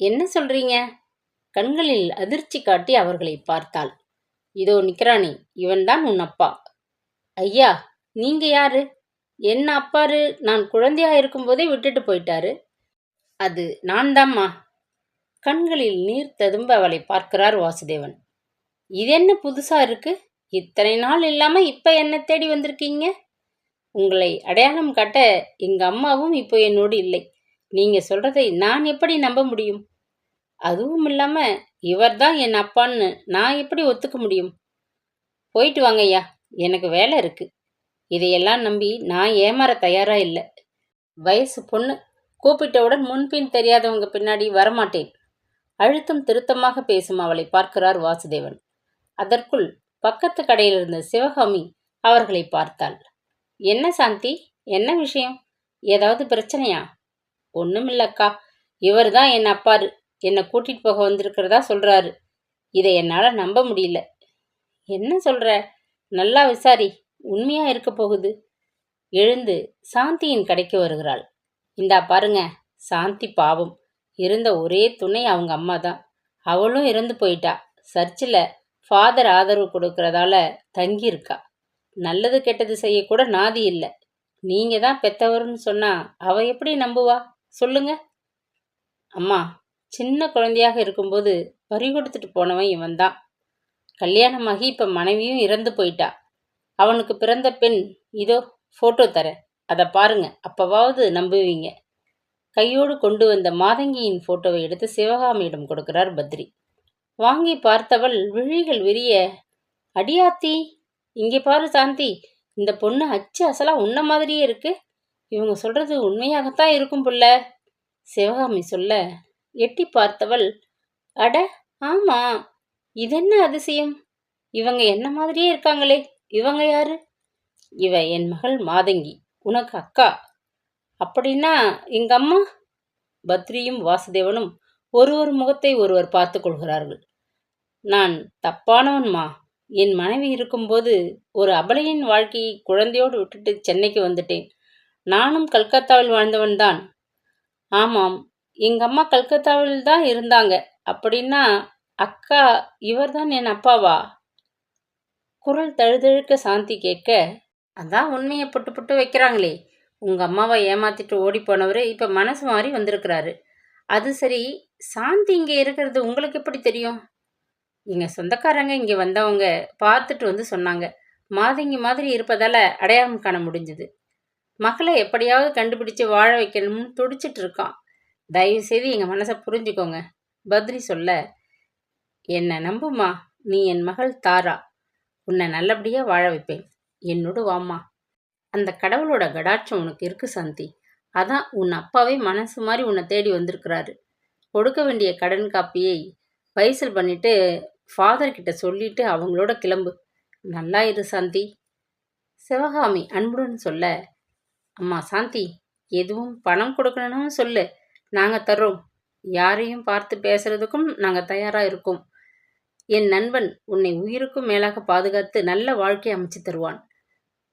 என்ன சொல்றீங்க? கண்களில் அதிர்ச்சி காட்டி அவர்களை பார்த்தாள். இதோ நிக்கிறானே இவன்தான் உன் அப்பா. ஐயா நீங்க யாரு? என்ன அப்பாரு நான் குழந்தையா இருக்கும்போதே விட்டுட்டு போயிட்டாரு. அது நான் தாம்மா கண்களில் நீர் ததும்ப அவளை பார்க்கிறார் வாசுதேவன். இது என்ன புதுசா இருக்கு? இத்தனை நாள் இல்லாம இப்ப என்ன தேடி வந்திருக்கீங்க? உங்களை அடையாளம் காட்ட எங்க அம்மாவும் இப்போ என்னோடு இல்லை. நீங்க சொல்றதை நான் எப்படி நம்ப முடியும்? அதுவும் இல்லாம இவர்தான் என் அப்பான்னு நான் எப்படி ஒத்துக்க முடியும்? போயிட்டு வாங்க ஐயா எனக்கு வேலை இருக்கு. இதையெல்லாம் நம்பி நான் ஏமாற தயாராக இல்லை. வயசு பொண்ணு. கூப்பிட்டவுடன் முன்பின் தெரியாதவங்க பின்னாடி வரமாட்டேன். அழுத்தம் திருத்தமாக பேசும் அவளை பார்க்கிறார் வாசுதேவன். அதற்குள் பக்கத்து கடையில் இருந்த சிவகாமி அவர்களை பார்த்தாள். என்ன சாந்தி? என்ன விஷயம்? ஏதாவது பிரச்சனையா? ஒன்றுமில்லக்கா இவர் தான் என் அப்பாரு. என்னை கூட்டிகிட்டு போக வந்திருக்கிறதா சொல்கிறாரு இதை என்னால் நம்ப முடியல. என்ன சொல்கிற நல்லா விசாரி. உண்மையாக இருக்க போகுது. எழுந்து சாந்தியின் கடைக்கு வருகிறாள். இந்தா பாருங்க. சாந்தி பாவம். இருந்த ஒரே துணை அவங்க அம்மா தான். அவளும் இறந்து போயிட்டா. சர்ச்சில் ஃபாதர் ஆதரவு கொடுக்கறதால தங்கியிருக்கா. நல்லது கெட்டது செய்யக்கூட நாதி இல்லை. நீங்கள் தான் பெத்தவர்னு சொன்னால் அவ எப்படி நம்புவா? சொல்லுங்க. அம்மா சின்ன குழந்தையாக இருக்கும்போது பறி கொடுத்துட்டு போனவன் இவன் தான் கல்யாணமாகி இப்போ மனைவியும் இறந்து போயிட்டா. அவனுக்கு பிறந்த பெண் இதோ ஃபோட்டோ தரேன். அதை பாருங்க அப்பவாவது நம்புவீங்க. கையோடு கொண்டு வந்த மாதங்கியின் ஃபோட்டோவை எடுத்து சிவகாமியிடம் கொடுக்கிறார் பத்ரி. வாங்கி பார்த்தவள் விழிகள் விரிய அடியாத்தி இங்கே பாரு சாந்தி இந்த பொண்ணு அச்சு அசலா உன்ன மாதிரியே இருக்கு. இவங்க சொல்றது உண்மையாகத்தான் இருக்கும் புள்ள. சிவகாமி சொல்ல எட்டி பார்த்தவள் அட ஆமா இதென்ன அதிசயம்? இவங்க என்ன மாதிரியே இருக்காங்களே? இவங்க யாரு? இவ என் மகள் மாதங்கி உனக்கு அக்கா. அப்படின்னா எங்க அம்மா? பத்ரியும் வாசுதேவனும் ஒருவர் முகத்தை ஒருவர் பார்த்து கொள்கிறார்கள். நான் தப்பானவன்மா. என் மனைவி இருக்கும்போது ஒரு அபலையின் வாழ்க்கையை குழந்தையோடு விட்டுட்டு சென்னைக்கு வந்துட்டேன். நானும் கல்கத்தாவில் வாழ்ந்தவன்தான். ஆமாம் எங்கள் அம்மா கல்கத்தாவில் தான் இருந்தாங்க. அப்படின்னா அக்கா இவர்தான் என் அப்பாவா? குரல் தழுதழுக்க சாந்தி கேட்க அதான் உண்மையை புட்டு புட்டு வைக்கிறாங்களே. உங்கள் அம்மாவை ஏமாத்திட்டு ஓடி போனவர் இப்போ மனசு மாறி வந்திருக்கிறாரு. அது சரி சாந்தி இங்கே இருக்கிறது உங்களுக்கு எப்படி தெரியும்? எங்கள் சொந்தக்காரங்க இங்கே வந்தவங்க பார்த்துட்டு வந்து சொன்னாங்க. மாதங்கி மாதிரி இருப்பதால் அடையாளம் காண முடிஞ்சது. மகளை எப்படியாவது கண்டுபிடிச்சு வாழ வைக்கணும்னு துடிச்சிட்டு இருக்கான். தயவு செய்து மனசை புரிஞ்சுக்கோங்க. பத்ரி சொல்ல. என்னை நம்புமா? நீ என் மகள் தாரா. உன்னை நல்லபடியாக வாழ வைப்பேன். என்னோடு வாம்மா. அந்த கடவுளோட கடாட்சம் உனக்கு இருக்கு சாந்தி. அதான் உன் அப்பாவே மனசு மாதிரி உன்னை தேடி வந்திருக்கிறாரு. கொடுக்க வேண்டிய கடன் காப்பியை பைசல் பண்ணிட்டு ஃபாதர்கிட்ட சொல்லிட்டு அவங்களோட கிளம்பு. நல்லா இரு சாந்தி. சிவகாமி அன்புடன் சொல்ல அம்மா சாந்தி எதுவும் பணம் கொடுக்கணும்னு சொல்லு. நாங்கள் தர்றோம். யாரையும் பார்த்து பேசுறதுக்கும் நாங்கள் தயாராக இருக்கோம். என் நண்பன் உன்னை உயிருக்கும் மேலாக பாதுகாத்து நல்ல வாழ்க்கை அமைச்சு தருவான்.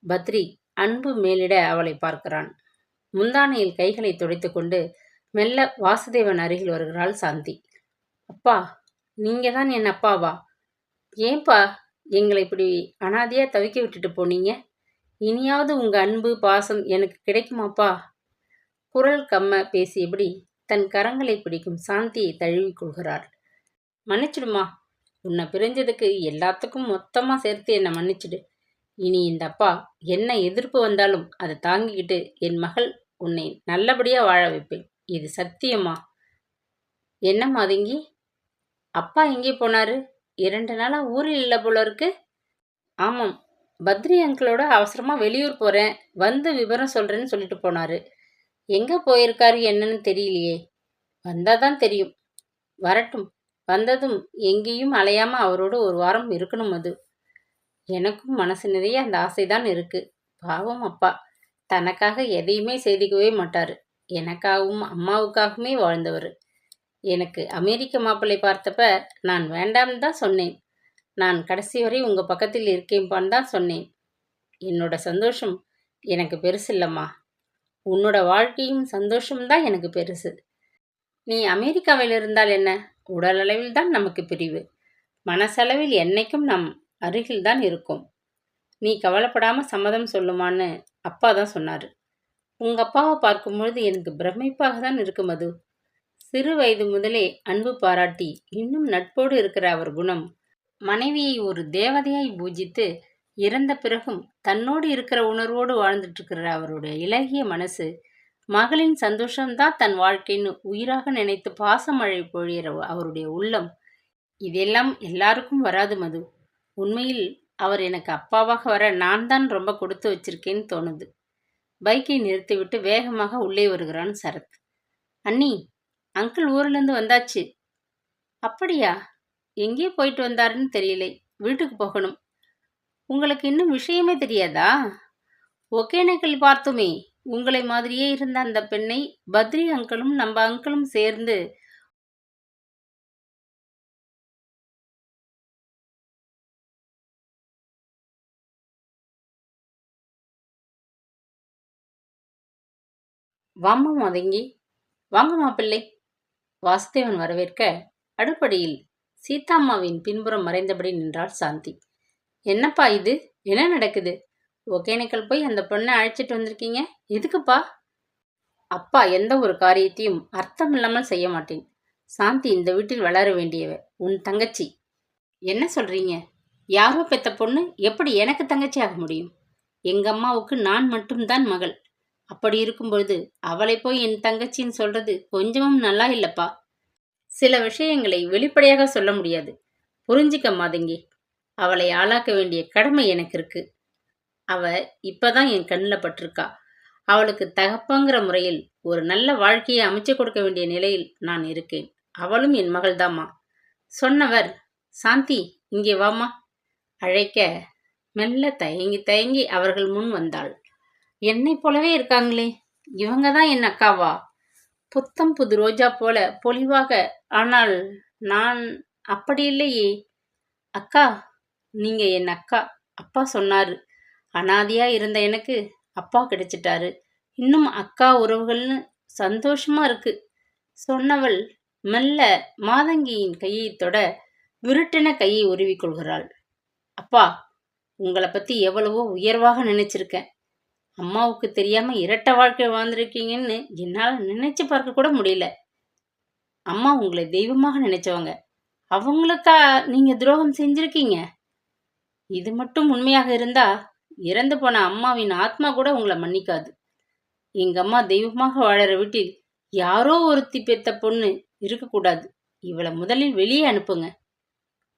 பத்ரி அன்பு மேலிட அவளை பார்க்கிறான். முந்தானையில் கைகளை துடைத்து கொண்டு மெல்ல வாசுதேவன் அருகில் வருகிறாள் சாந்தி. அப்பா நீங்கள் தான் என் அப்பாவா? ஏன்பா எங்களை இப்படி அனாதையாக தவிக்க விட்டுட்டு போனீங்க? இனியாவது உங்கள் அன்பு பாசம் எனக்கு கிடைக்குமாப்பா? குரல் கம்ம பேசியபடி தன் கரங்களை பிடிக்கும் சாந்தியை தழுவிக் கொள்கிறார் மன்னிச்சிடுமா உன்னை பிரிஞ்சதுக்கு எல்லாத்துக்கும் மொத்தமாக சேர்த்து என்னை மன்னிச்சிடு. இனி இந்த அப்பா என்ன எதிர்ப்பு வந்தாலும் அதை தாங்கிக்கிட்டு என் மகள் உன்னை நல்லபடியாக வாழ வைப்பேன். இது சத்தியமா? என்னம்மா அதுங்கி அப்பா எங்கே போனார்? இரண்டு நாளாக ஊரில் இல்லை போல இருக்கு. ஆமாம் பத்ரி அங்கிளோட அவசரமாக வெளியூர் போகிறேன் வந்து விவரம் சொல்கிறேன்னு சொல்லிட்டு போனார். எங்கே போயிருக்காரு என்னன்னு தெரியலையே. வந்தால் தான் தெரியும். வரட்டும். வந்ததும் எங்கேயும் அலையாமல் அவரோட ஒரு வாரம் இருக்கணும் அது. எனக்கும் மனசு நிறைய அந்த ஆசைதான் இருக்கு. பாவம் அப்பா. தனக்காக எதையுமே செய்திக்கவே மாட்டார். எனக்காகவும் அம்மாவுக்காகவுமே வாழ்ந்தவர். எனக்கு அமெரிக்க மாப்பிள்ளை பார்த்தப்ப நான் வேண்டாம்னு தான் சொன்னேன். நான் கடைசி வரை உங்கள் பக்கத்தில் இருக்கேன்பான்னு தான் சொன்னேன். என்னோட சந்தோஷம் எனக்கு பெருசு இல்லைம்மா உன்னோட வாழ்க்கையும் சந்தோஷம்தான் எனக்கு பெருசு. நீ அமெரிக்காவில் இருந்தால் என்ன? உடலளவில் தான் நமக்கு பிரிவு. மனசளவில் என்னைக்கும் நம் அருகில்தான் இருக்கும். நீ கவலைப்படாமல் சம்மதம் சொல்லுமான்னு அப்பா தான் சொன்னார். உங்கள் அப்பாவை பார்க்கும்பொழுது எனக்கு பிரமிப்பாக தான் இருக்கு மது. சிறு வயது முதலே அன்பு பாராட்டி இன்னும் நட்போடு இருக்கிற அவர் குணம் மனைவியை ஒரு தேவதையாய் பூஜித்து இறந்த பிறகும் தன்னோடு இருக்கிற உணர்வோடு வாழ்ந்துட்டு இருக்கிற அவருடைய இலகிய மனசு மகளின் சந்தோஷம்தான் தன் வாழ்க்கைன்னு உயிராக நினைத்து பாசமழை பொழியிற அவருடைய உள்ளம். இதெல்லாம் எல்லாருக்கும் வராது மது. உண்மையில் அவர் எனக்கு அப்பாவாக வர நான் தான் ரொம்ப கொடுத்து வச்சிருக்கேன்னு தோணுது. பைக்கை நிறுத்திவிட்டு வேகமாக உள்ளே வருகிறான் சரத். அண்ணி அங்கிள் ஊர்லேருந்து வந்தாச்சு. அப்படியா? எங்கே போயிட்டு வந்தாருன்னு தெரியலை. வீட்டுக்கு போகணும். உங்களுக்கு இன்னும் விஷயமே தெரியாதா? ஒகேனக்கல் பார்த்தோமே உங்களை மாதிரியே இருந்த அந்த பெண்ணை பத்ரி அங்கிளும் நம்ம அங்கிளும் சேர்ந்து வாம்மா மதங்கி வாங்க மாப்பிள்ளை வாசுதேவன் வரவேற்க அடுப்படியில் சீதாம்மாவின் பின்புறம் மறைந்தபடி நின்றாள் சாந்தி. என்னப்பா இது? என்ன நடக்குது? ஒகேனக்கல் போய் அந்த பொண்ணை அழைச்சிட்டு வந்திருக்கீங்க? எதுக்குப்பா? அப்பா எந்த ஒரு காரியத்தையும் அர்த்தம் இல்லாமல் செய்ய மாட்டேன். சாந்தி இந்த வீட்டில் வளர வேண்டியவ. உன் தங்கச்சி. என்ன சொல்றீங்க? யாரோ பெத்த பொண்ணு எப்படி எனக்கு தங்கச்சி ஆக முடியும்? எங்க அம்மாவுக்கு நான் மட்டும்தான் மகள். அப்படி இருக்கும்பொழுது அவளை போய் என் தங்கச்சின்னு சொல்றது கொஞ்சமும் நல்லா இல்லப்பா. சில விஷயங்களை வெளிப்படையாக சொல்ல முடியாது. புரிஞ்சிக்க மாதங்கி அவளை ஆளாக்க வேண்டிய கடமை எனக்கு இருக்கு. அவ இப்பதான் என் கண்ணில் பட்டிருக்கா. அவளுக்கு தகப்பங்கிற முறையில் ஒரு நல்ல வாழ்க்கையை அமைச்சு கொடுக்க வேண்டிய நிலையில் நான் இருக்கேன். அவளும் என் மகள்தாம்மா. சொன்னவர் சாந்தி இங்கே வாமா அழைக்க மெல்ல தயங்கி தயங்கி அவர்கள் முன் வந்தாள். என்னை போலவே இருக்காங்களே. இவங்க தான் என் அக்காவா? புத்தம் புது ரோஜா போல பொலிவாக. ஆனால் நான் அப்படி இல்லையே. அக்கா நீங்கள் என் அக்கா அப்பா சொன்னார். அனாதையாக இருந்த எனக்கு அப்பா கிடைச்சிட்டாரு. இன்னும் அக்கா உறவுகள்னு சந்தோஷமாக இருக்கு. சொன்னவள் மெல்ல மாதங்கியின் கையை தொட விருட்டென கையை உருவிக்கொள்கிறாள் அப்பா உங்களை பற்றி எவ்வளவோ உயர்வாக நினைச்சிருக்கேன். அம்மாவுக்கு தெரியாமல் இரட்ட வாழ்க்கை வாழ்ந்துருக்கீங்கன்னு என்னால் நினைச்சு பார்க்க கூட முடியல. அம்மா உங்களை தெய்வமாக நினைச்சவங்க. அவங்களுக்கா நீங்கள் துரோகம் செஞ்சுருக்கீங்க? இது மட்டும் உண்மையாக இருந்தா இறந்து போன அம்மாவின் ஆத்மா கூட உங்களை மன்னிக்காது. எங்க அம்மா தெய்வமாக வாழற வீட்டில் யாரோ ஒருத்தி பெத்த பொண்ணு இருக்கக்கூடாது. இவளை முதலில் வெளியே அனுப்புங்க.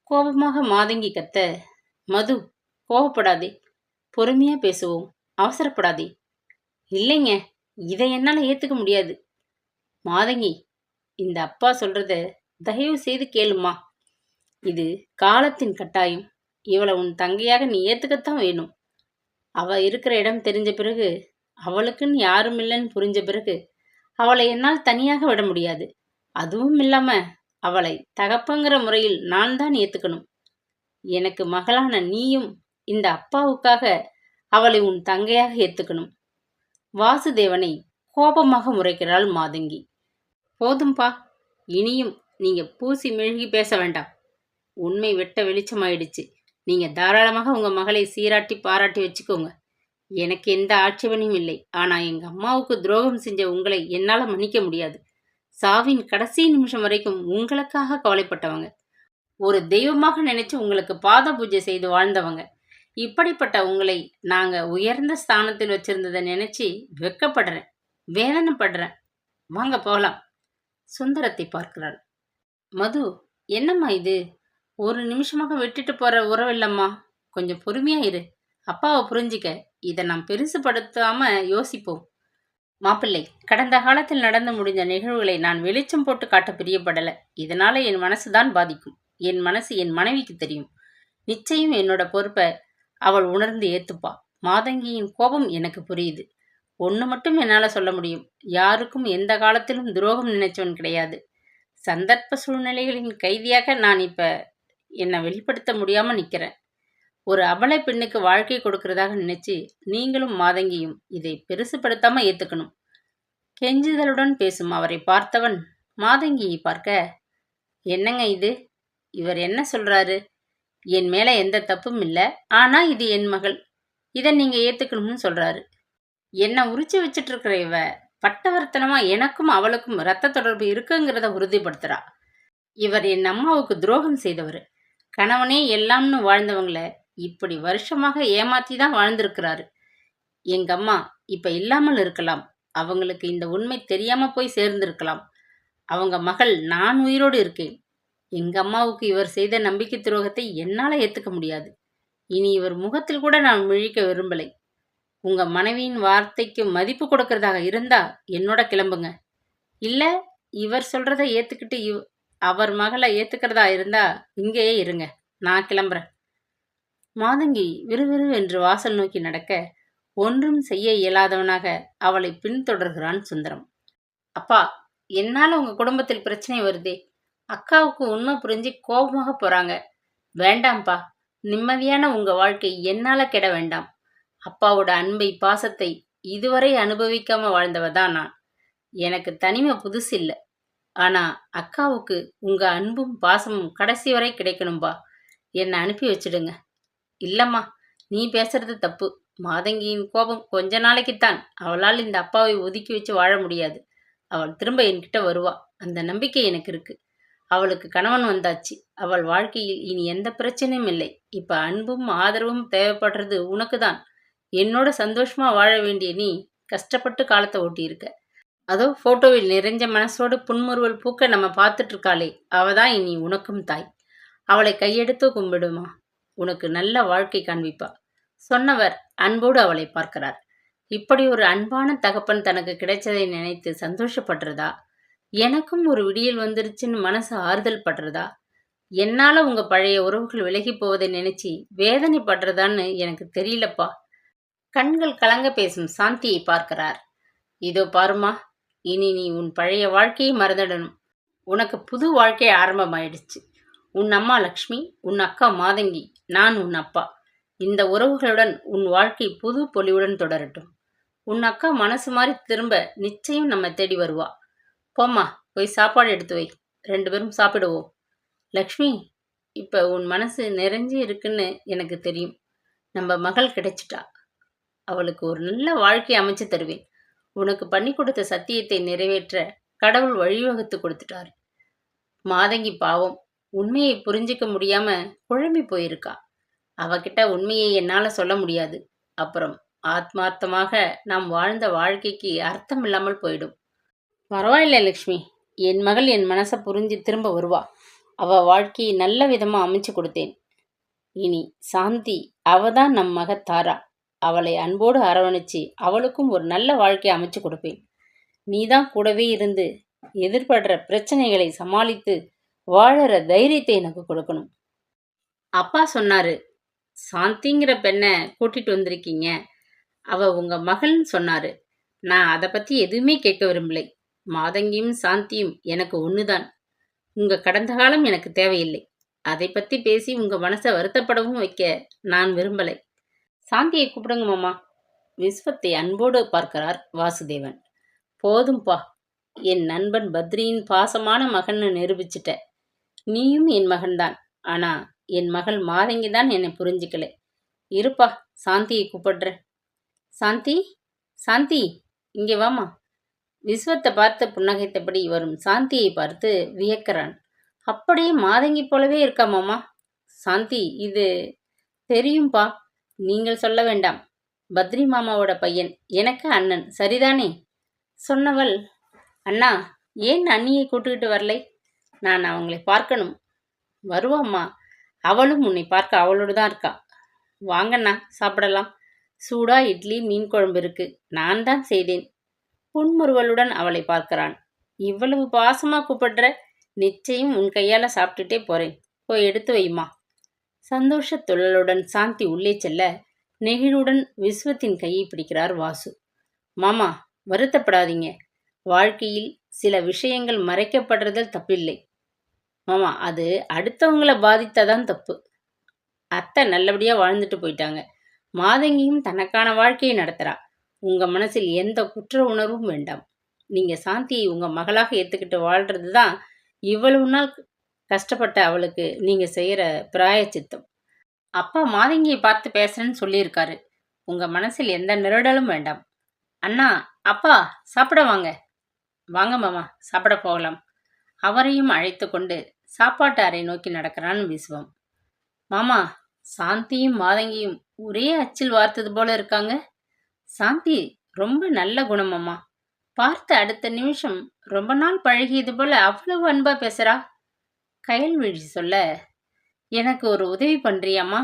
கோபமாக மாதங்கி கத்த மது கோபப்படாதே. பொறுமையா பேசுவோம். அவசரப்படாதே. இல்லைங்க இதை என்னால் ஏற்றுக்க முடியாது. மாதங்கி இந்த அப்பா சொல்றத தயவு செய்து கேளுமா இது காலத்தின் கட்டாயம். இவளை உன் தங்கையாக நீ ஏற்றுக்கத்தான் வேணும். அவள் இருக்கிற இடம் தெரிஞ்ச பிறகு அவளுக்குன்னு யாரும் இல்லைன்னு புரிஞ்ச பிறகு அவளை என்னால் தனியாக விட முடியாது. அதுவும் இல்லாமல் அவளை தகப்பங்கிற முறையில் நான் தான் ஏற்றுக்கணும் எனக்கு மகளான நீயும் இந்த அப்பாவுக்காக அவளை உன் தங்கையாக ஏற்றுக்கணும் வாசுதேவனை கோபமாக முறைக்கிறாள் மாதங்கி. போதும்பா இனியும் நீங்கள் பூசி மெழுகி பேச வேண்டாம். உண்மை வெட்ட வெளிச்சமாயிடுச்சு. நீங்கள் தாராளமாக உங்கள் மகளை சீராட்டி பாராட்டி வச்சுக்கோங்க. எனக்கு எந்த ஆட்சேபனையும் இல்லை. ஆனால் எங்கள் அம்மாவுக்கு துரோகம் செஞ்ச உங்களை என்னால் மன்னிக்க முடியாது. சாவின் கடைசி நிமிஷம் வரைக்கும் உங்களுக்காக கவலைப்பட்டவங்க. ஒரு தெய்வமாக நினைச்சு உங்களுக்கு பாத பூஜை செய்து வாழ்ந்தவங்க. இப்படிப்பட்ட உங்களை நாங்கள் உயர்ந்த ஸ்தானத்தில் வச்சிருந்ததை நினைச்சு வெக்கப்படுறேன். வேதனைப்படுறேன். வாங்க போகலாம். சுந்தரத்தை பார்க்கிறாள். மது என்னம்மா இது? ஒரு நிமிஷமாக விட்டுட்டு போற உறவில்லம்மா. கொஞ்சம் பொறுமையா இரு. அப்பாவை புரிஞ்சிக்க. இதை நாம் பெருசுபடுத்தாம யோசிப்போம். மாப்பிள்ளை கடந்த காலத்தில் நடந்து முடிந்த நிகழ்வுகளை நான் வெளிச்சம் போட்டு காட்ட பிரியப்படலை. இதனால என் மனசுதான் பாதிக்கும். என் மனசு என் மனைவிக்கு தெரியும். நிச்சயம் என்னோட பொறுப்பை அவள் உணர்ந்து ஏத்துப்பா. மாதங்கியின் கோபம் எனக்கு புரியுது. ஒன்று மட்டும் என்னால் சொல்ல முடியும். யாருக்கும் எந்த காலத்திலும் துரோகம் நினைச்சவன் கிடையாது. சந்தர்ப்ப சூழ்நிலைகளின் கைதியாக நான் இப்போ என்னை வெளிப்படுத்த முடியாமல் நிற்கிறேன் ஒரு அபலை பெண்ணுக்கு வாழ்க்கை கொடுக்கறதாக நினைச்சு நீங்களும் மாதங்கியும் இதை பெருசுப்படுத்தாம ஏத்துக்கணும். கெஞ்சுதலுடன் பேசும் அவரை பார்த்தவன் மாதங்கியை பார்க்க என்னங்க இது? இவர் என்ன சொல்றாரு? என் மேல எந்த தப்பும் இல்லை. ஆனா இது என் மகள். இதை நீங்க ஏத்துக்கணும்னு சொல்றாரு. என்ன உரிச்சு வச்சிட்டு இருக்கிற இவ பட்டவர்த்தனமா எனக்கும் அவளுக்கும் ரத்த தொடர்பு இருக்குங்கிறத உறுதிப்படுத்துறா. இவர் என் அம்மாவுக்கு துரோகம் செய்தவர். கணவனே எல்லாம்னு வாழ்ந்தவங்கள இப்படி வருஷமாக ஏமாத்தி தான் வாழ்ந்திருக்கிறாரு. எங்க அம்மா இப்ப இல்லாமல் இருக்கலாம். அவங்களுக்கு இந்த உண்மை தெரியாம போய் சேர்ந்திருக்கலாம். அவங்க மகள் நான் உயிரோடு இருக்கேன். எங்க அம்மாவுக்கு இவர் செய்த நம்பிக்கை துரோகத்தை என்னால ஏத்துக்க முடியாது. இனி இவர் முகத்தில் கூட நான் முழிக்க விரும்பலை. உங்க மனைவியின் வார்த்தைக்கு மதிப்பு கொடுக்கறதாக இருந்தா என்னோட கிளம்புங்க. இல்ல இவர் சொல்றதை ஏத்துக்கிட்டு இவ் அவர் மகளை ஏத்துக்கிறதா இருந்தா இங்கேயே இருங்க. நான் கிளம்புறேன். மாதங்கி விறுவிறு என்று வாசல் நோக்கி நடக்க ஒன்றும் செய்ய இயலாதவனாக அவளை பின்தொடர்கிறான் சுந்தரம். அப்பா என்னால உங்க குடும்பத்தில் பிரச்சனை வருதே. அக்காவுக்கு உண்மை புரிஞ்சு கோபமாக போறாங்க. வேண்டாம்ப்பா. நிம்மதியான உங்க வாழ்க்கை என்னால கெட வேண்டாம். அப்பாவோட அன்பை பாசத்தை இதுவரை அனுபவிக்காம வாழ்ந்தவ தான் நான். எனக்கு தனிமை புதுசு இல்லை ஆனா அக்காவுக்கு உங்க அன்பும் பாசமும் கடைசி வரை கிடைக்கணும்பா. என்னை அனுப்பி வச்சிடுங்க. இல்லம்மா நீ பேசுறது தப்பு. மாதங்கியின் கோபம் கொஞ்ச நாளைக்குத்தான். அவளால் இந்த அப்பாவை ஒதுக்கி வச்சு வாழ முடியாது. அவள் திரும்ப என்கிட்ட வருவா. அந்த நம்பிக்கை எனக்கு இருக்கு. அவளுக்கு கணவன் வந்தாச்சு. அவள் வாழ்க்கையில் இனி எந்த பிரச்சனையும் இல்லை. இப்ப அன்பும் ஆதரவும் தேவைப்படுறது உனக்கு தான் என்னோட சந்தோஷமா வாழ வேண்டிய நீ கஷ்டப்பட்டு காலத்தை ஓட்டியிருக்க. அதோ போட்டோவில் நிறைஞ்ச மனசோடு புன்முறுவல் பூக்க நம்ம பார்த்துட்டு இருக்காளே அவ தான் இனி உனக்கும் தாய். அவளை கையெடுத்து கும்பிடுமா? உனக்கு நல்ல வாழ்க்கை காண்பிப்பா. சொன்னவர் அன்போடு அவளை பார்க்கிறார். இப்படி ஒரு அன்பான தகப்பன் தனக்கு கிடைச்சதை நினைத்து சந்தோஷப்படுறதா? எனக்கும் ஒரு விடியல் வந்துருச்சுன்னு மனசு ஆறுதல் படுறதா? என்னால உங்க பழைய உறவுகள் விலகி போவதை நினைச்சு வேதனைப்படுறதான்னு எனக்கு தெரியலப்பா. கண்கள் கலங்க பேசும் சாந்தியை பார்க்கிறார். இதோ பாருமா இனி நீ உன் பழைய வாழ்க்கையை மறந்துடணும். உனக்கு புது வாழ்க்கை ஆரம்பமாயிடுச்சு. உன் அம்மா லக்ஷ்மி உன் அக்கா மாதங்கி நான் உன் அப்பா. இந்த உறவுகளுடன் உன் வாழ்க்கை புது பொலிவுடன் தொடரட்டும். உன் அக்கா மனசு மாதிரி திரும்ப நிச்சயம் நம்ம தேடி வருவா. போம்மா போய் சாப்பாடு எடுத்து வை. ரெண்டு பேரும் சாப்பிடுவோம். லக்ஷ்மி இப்போ உன் மனசு நிறைஞ்சு இருக்குன்னு எனக்கு தெரியும். நம்ம மகள் கிடைச்சிட்டா. அவளுக்கு ஒரு நல்ல வாழ்க்கை அமைச்சு தருவேன். உனக்கு பண்ணி கொடுத்த சத்தியத்தை நிறைவேற்ற கடவுள் வழிவகுத்து கொடுத்துட்டாரு. மாதங்கி பாவம் உண்மையை புரிஞ்சிக்க முடியாம குழம்பி போயிருக்கா. அவகிட்ட உண்மையை என்னால சொல்ல முடியாது. அப்புறம் ஆத்மார்த்தமாக நாம் வாழ்ந்த வாழ்க்கைக்கு அர்த்தம் இல்லாமல் போயிடும். பரவாயில்ல லக்ஷ்மி என் மகள் என் மனசை புரிஞ்சு திரும்ப வருவா. அவ வாழ்க்கையை நல்ல விதமாக அமைச்சு கொடுத்தேன். இனி சாந்தி அவதான் நம் மக தாரா அவளை அன்போடு அரவணைச்சு அவளுக்கும் ஒரு நல்ல வாழ்க்கை அமைச்சு கொடுப்பேன். நீதான் கூடவே இருந்து எதிர்படுற பிரச்சனைகளை சமாளித்து வாழற தைரியத்தை எனக்கு கொடுக்கணும். அப்பா சொன்னாரு சாந்திங்கிற பெண்ணை கூட்டிட்டு வந்திருக்கீங்க. அவ உங்க மகள்னு சொன்னாரு நான் அதை பத்தி எதுவுமே கேட்க விரும்பலை. மாதங்கியும் சாந்தியும் எனக்கு ஒண்ணுதான். உங்க கடந்த காலம் எனக்கு தேவையில்லை. அதை பத்தி பேசி உங்க மனசை வருத்தப்படவும் வைக்க நான் விரும்பலை. சாந்தியை கூப்பிடுங்க மாமா. விஸ்வத்தை அன்போடு பார்க்கிறார் வாசுதேவன். போதும்பா. என் நண்பன் பத்ரியின் பாசமான மகன்னு நிரூபிச்சிட்ட. நீயும் என் மகன்தான். ஆனா என் மகள் மாதங்கி தான் என்னை புரிஞ்சுக்கல. இருப்பா சாந்தியை கூப்பிடுற சாந்தி சாந்தி இங்கே வாமா. விஸ்வத்தை பார்த்து புன்னகைத்தபடி வரும் சாந்தியை பார்த்து வியக்கிறான். அப்படியே மாதங்கி போலவே இருக்கா மாமா. சாந்தி இது தெரியும்பா. நீங்கள் சொல்ல வேண்டாம். பத்ரி மாமாவோட பையன் எனக்கு அண்ணன். சரிதானே? சொன்னவள் அண்ணா ஏன் அண்ணியை கூட்டுக்கிட்டு வரலை? நான் அவங்களை பார்க்கணும். வருவாம்மா அவளும் உன்னை பார்க்க அவளோடு தான் இருக்கா. வாங்கண்ணா சாப்பிடலாம். சூடா இட்லி மீன் குழம்பு இருக்கு. நான் தான் செய்தேன். புன்முறுவலுடன் அவளை பார்க்கிறான். இவ்வளவு பாசமாக கூப்பிடுற நிச்சயம் உன் கையால் சாப்பிட்டுட்டே போறேன். போய் எடுத்து வைமா. சந்தோஷ துள்ளலுடன் சாந்தி உள்ளே செல்ல நெகிழுடன் விஸ்வத்தின் கையை பிடிக்கிறார் வாசு. மாமா வருத்தப்படாதீங்க. வாழ்க்கையில் சில விஷயங்கள் மறைக்கப்படுறதில் தப்பில்லை. மாமா அது அடுத்தவங்கள பாதித்தாதான் தப்பு. அத்தை நல்லபடியா வாழ்ந்துட்டு போயிட்டாங்க. மாதங்கியும் தனக்கான வாழ்க்கையை நடத்துறா. உங்க மனசில் எந்த குற்ற உணர்வும் வேண்டாம். நீங்க சாந்தியை உங்க மகளாக ஏத்துக்கிட்டு வாழ்கிறது தான் இவ்வளவு நாள் கஷ்டப்பட்ட அவளுக்கு நீங்கள் செய்கிற பிராயச்சித்தம். அப்பா மாதங்கியை பார்த்து பேசுறேன்னு சொல்லியிருக்காரு. உங்கள் மனசில் எந்த நிரடலும் வேண்டாம். அண்ணா அப்பா சாப்பிட வாங்க. வாங்க மாமா சாப்பிட போகலாம். அவரையும் அழைத்து கொண்டு சாப்பாட்டு அறை நோக்கி நடக்கிறான் விசுவம். மாமா சாந்தியும் மாதங்கியும் ஒரே அச்சில் வார்த்தது போல இருக்காங்க. சாந்தி ரொம்ப நல்ல குணம் அம்மா பார்த்த அடுத்த நிமிஷம் ரொம்ப நாள் பழகியது போல அவ்வளவு அன்பா பேசுறா. கயல்விழி சொல்ல எனக்கு ஒரு உதவி பண்ணுறியாம்மா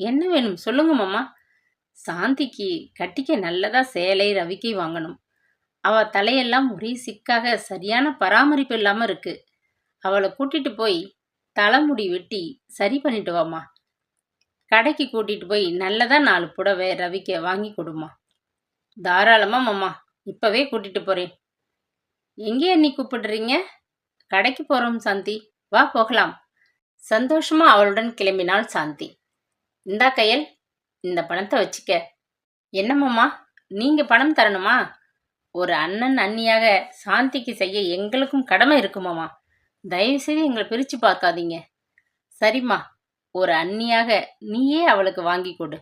என்ன வேணும் சொல்லுங்க மாமா. சாந்திக்கு கட்டிக்க நல்லதா சேலை ரவிக்கை வாங்கணும். அவ தலையெல்லாம் ஒரே சிக்காக சரியான பராமரிப்பு இல்லாம இருக்கு. அவளை கூட்டிட்டு போய் தலைமுடி வெட்டி சரி பண்ணிட்டு வாமா கடைக்கு கூட்டிட்டு போய் நல்லதா நாலு புடவை ரவிக்க வாங்கி கொடுமா தாராளமா மாமா இப்பவே கூட்டிட்டு போறேன். எங்கே அண்ணி கூப்பிடுறீங்க? கடைக்கு போறோம் சாந்தி. வா போகலாம். சந்தோஷமா அவளுடன் கிளம்பினாள் சாந்தி. இந்தா கையல் இந்த பணத்தை வச்சுக்க. என்ன நீங்க பணம் தரணுமா? ஒரு அண்ணன் அண்ணியாக சாந்திக்கு செய்ய எங்களுக்கும் கடமை இருக்குமாம்மா தயவு செய்து எங்களை பிரிச்சு பார்க்காதீங்க. சரிம்மா ஒரு அண்ணியாக நீயே அவளுக்கு வாங்கி கொடு.